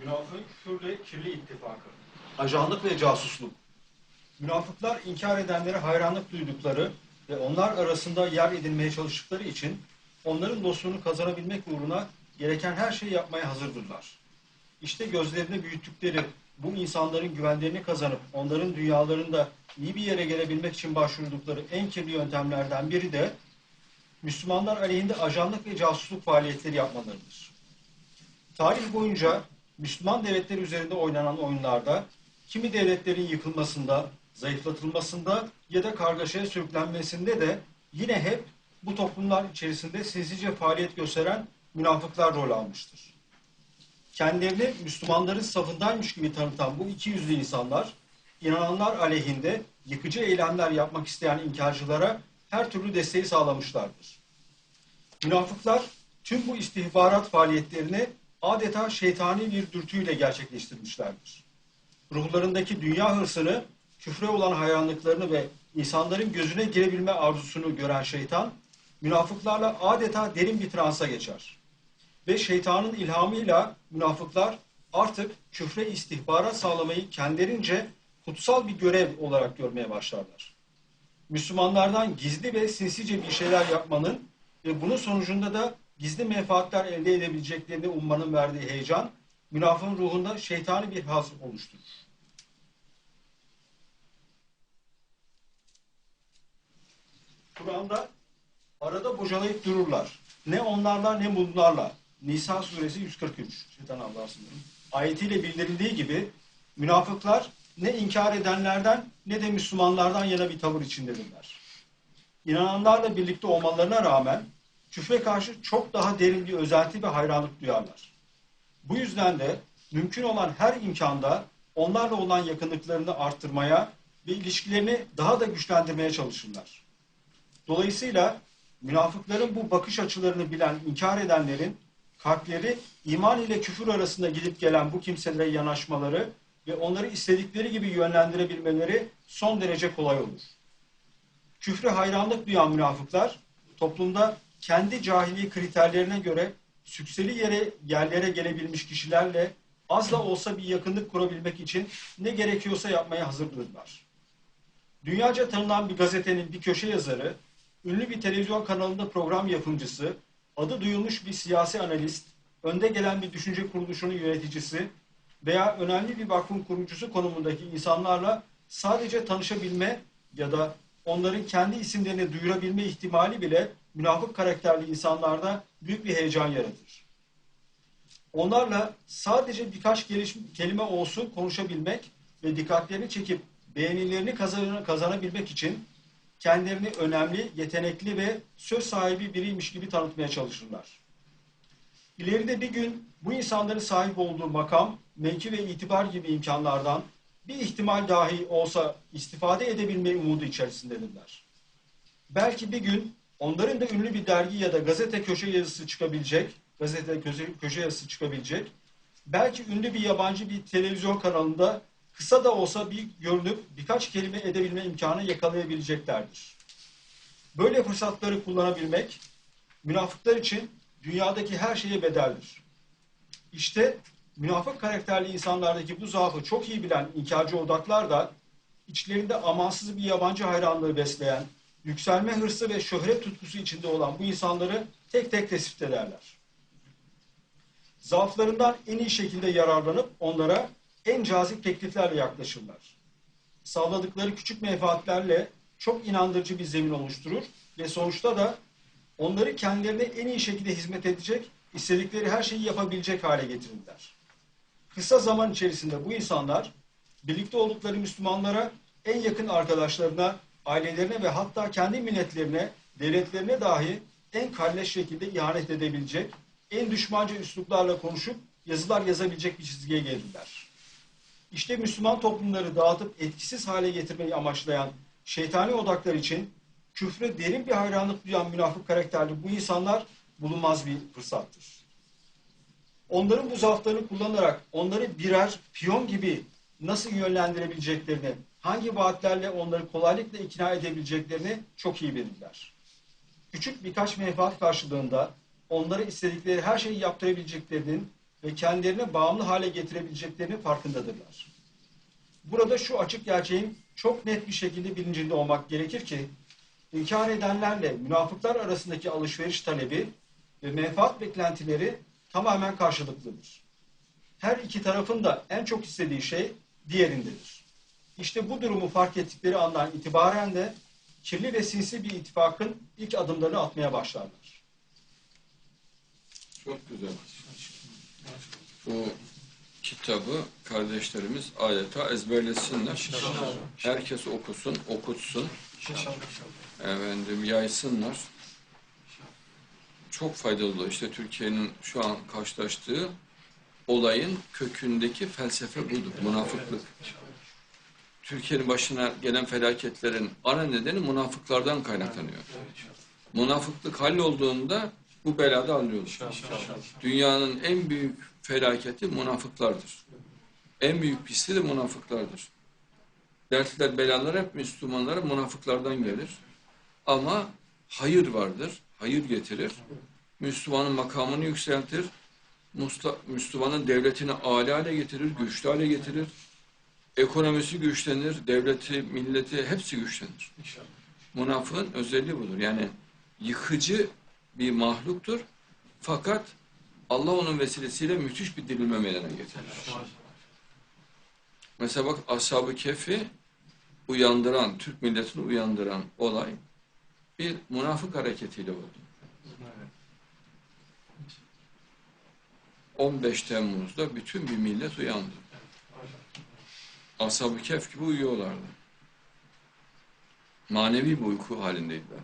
Münafığın küfürle kirli ittifakı. Ajanlık ve casusluk. Münafıklar inkar edenlere hayranlık duydukları ve onlar arasında yer edinmeye çalıştıkları için onların dostluğunu kazanabilmek uğruna gereken her şeyi yapmaya hazırdırlar. İşte gözlerini büyüttükleri bu insanların güvenlerini kazanıp onların dünyalarında iyi bir yere gelebilmek için başvurdukları en kirli yöntemlerden biri de Müslümanlar aleyhinde ajanlık ve casusluk faaliyetleri yapmalarıdır. Tarih boyunca Müslüman devletler üzerinde oynanan oyunlarda kimi devletlerin yıkılmasında, zayıflatılmasında ya da kargaşaya sürüklenmesinde de yine hep bu toplumlar içerisinde sinsice faaliyet gösteren münafıklar rol almıştır. Kendilerini Müslümanların safındaymış gibi tanıtan bu iki yüzlü insanlar, inananlar aleyhinde yıkıcı eylemler yapmak isteyen inkarcılara her türlü desteği sağlamışlardır. Münafıklar tüm bu istihbarat faaliyetlerini adeta şeytani bir dürtüyle gerçekleştirmişlerdir. Ruhlarındaki dünya hırsını, küfre olan hayranlıklarını ve insanların gözüne girebilme arzusunu gören şeytan, münafıklarla adeta derin bir transa geçer. Ve şeytanın ilhamıyla münafıklar artık küfre istihbarat sağlamayı kendilerince kutsal bir görev olarak görmeye başlarlar. Müslümanlardan gizli ve sinsice bir şeyler yapmanın ve bunun sonucunda da gizli menfaatler elde edebileceklerini ummanın verdiği heyecan, münafığın ruhunda şeytani bir haz oluşturur. Kur'an'da arada bocalayıp dururlar. Ne onlarla ne bunlarla. Nisa suresi 143. Şeytan Allah'a sınırım. Ayetiyle bildirildiği gibi münafıklar ne inkar edenlerden ne de Müslümanlardan yana bir tavır içindedirler. İnananlarla birlikte olmalarına rağmen küfre karşı çok daha derin bir özenti ve hayranlık duyarlar. Bu yüzden de mümkün olan her imkanda onlarla olan yakınlıklarını arttırmaya ve ilişkilerini daha da güçlendirmeye çalışırlar. Dolayısıyla münafıkların bu bakış açılarını bilen, inkar edenlerin kalpleri iman ile küfür arasında gidip gelen bu kimselere yanaşmaları ve onları istedikleri gibi yönlendirebilmeleri son derece kolay olur. Küfre hayranlık duyan münafıklar toplumda kendi cahiliye kriterlerine göre sükseli yere yerlere gelebilmiş kişilerle az da olsa bir yakınlık kurabilmek için ne gerekiyorsa yapmaya hazırdırlar. Dünyaca tanınan bir gazetenin bir köşe yazarı, ünlü bir televizyon kanalında program yapımcısı, adı duyulmuş bir siyasi analist, önde gelen bir düşünce kuruluşunun yöneticisi veya önemli bir vakfın kurucusu konumundaki insanlarla sadece tanışabilme ya da onların kendi isimlerini duyurabilme ihtimali bile münafık karakterli insanlarda büyük bir heyecan yaratır. Onlarla sadece birkaç kelime olsun konuşabilmek ve dikkatlerini çekip beğenilerini kazanabilmek için kendilerini önemli, yetenekli ve söz sahibi biriymiş gibi tanıtmaya çalışırlar. İleride bir gün bu insanların sahip olduğu makam, mevki ve itibar gibi imkanlardan bir ihtimal dahi olsa istifade edebilme umudu içerisindedirler. Belki bir gün onların da ünlü bir dergi ya da gazete köşe yazısı çıkabilecek, gazete köşe, köşe yazısı çıkabilecek, belki ünlü bir yabancı bir televizyon kanalında kısa da olsa bir görünüp birkaç kelime edebilme imkanı yakalayabileceklerdir. Böyle fırsatları kullanabilmek münafıklar için dünyadaki her şeye bedeldir. İşte münafık karakterli insanlardaki bu zaafı çok iyi bilen inkarcı odaklar da içlerinde amansız bir yabancı hayranlığı besleyen, yükselme hırsı ve şöhret tutkusu içinde olan bu insanları tek tek tespit ederler. Zaaflarından en iyi şekilde yararlanıp onlara en cazip tekliflerle yaklaşırlar. Sağladıkları küçük menfaatlerle çok inandırıcı bir zemin oluşturur ve sonuçta da onları kendilerine en iyi şekilde hizmet edecek, istedikleri her şeyi yapabilecek hale getirirler. Kısa zaman içerisinde bu insanlar birlikte oldukları Müslümanlara en yakın arkadaşlarına, ailelerine ve hatta kendi milletlerine, devletlerine dahi en kalleş şekilde ihanet edebilecek, en düşmanca üsluplarla konuşup yazılar yazabilecek bir çizgiye gelirler. İşte Müslüman toplumları dağıtıp etkisiz hale getirmeyi amaçlayan şeytani odaklar için küfre derin bir hayranlık duyan münafık karakterli bu insanlar bulunmaz bir fırsattır. Onların bu zaaflarını kullanarak onları birer piyon gibi nasıl yönlendirebileceklerini, hangi vaatlerle onları kolaylıkla ikna edebileceklerini çok iyi bilirler. Küçük birkaç menfaat karşılığında onları istedikleri her şeyi yaptırabileceklerinin ve kendilerine bağımlı hale getirebileceklerinin farkındadırlar. Burada şu açık gerçeğin çok net bir şekilde bilincinde olmak gerekir ki, inkar edenlerle münafıklar arasındaki alışveriş talebi ve menfaat beklentileri tamamen karşılıklıdır. Her iki tarafın da en çok istediği şey diğerindedir. İşte bu durumu fark ettikleri andan itibaren de kirli ve sinsi bir ittifakın ilk adımlarını atmaya başlarlar. Çok güzel. Bu kitabı kardeşlerimiz adeta ezberlesinler. Herkes okusun, okutsun. Efendim yaysınlar. Çok faydalı. İşte Türkiye'nin şu an karşılaştığı olayın kökündeki felsefe budur. Münafıklık. Türkiye'nin başına gelen felaketlerin ana nedeni münafıklardan kaynaklanıyor. Münafıklık hallolduğunda bu belada hallolur. Dünyanın en büyük felaketi münafıklardır. En büyük pisliği de münafıklardır. Dertler, belalar hep Müslümanlara münafıklardan gelir. Ama hayır vardır, hayır getirir. Müslümanın makamını yükseltir. Müslümanın devletini âli hale getirir, güçlü hale getirir. Ekonomisi güçlenir, devleti, milleti hepsi güçlenir. Münafığın özelliği budur. Yani yıkıcı bir mahluktur. Fakat Allah onun vesilesiyle müthiş bir dirilme meydana getirir. Mesela bak Ashab-ı Kehf'i uyandıran, Türk milletini uyandıran olay bir münafık hareketiyle oldu. 15 Temmuz'da bütün bir millet uyandı. Ashab-ı Kehf gibi uyuyorlardı. Manevi bir uyku halindeydiler.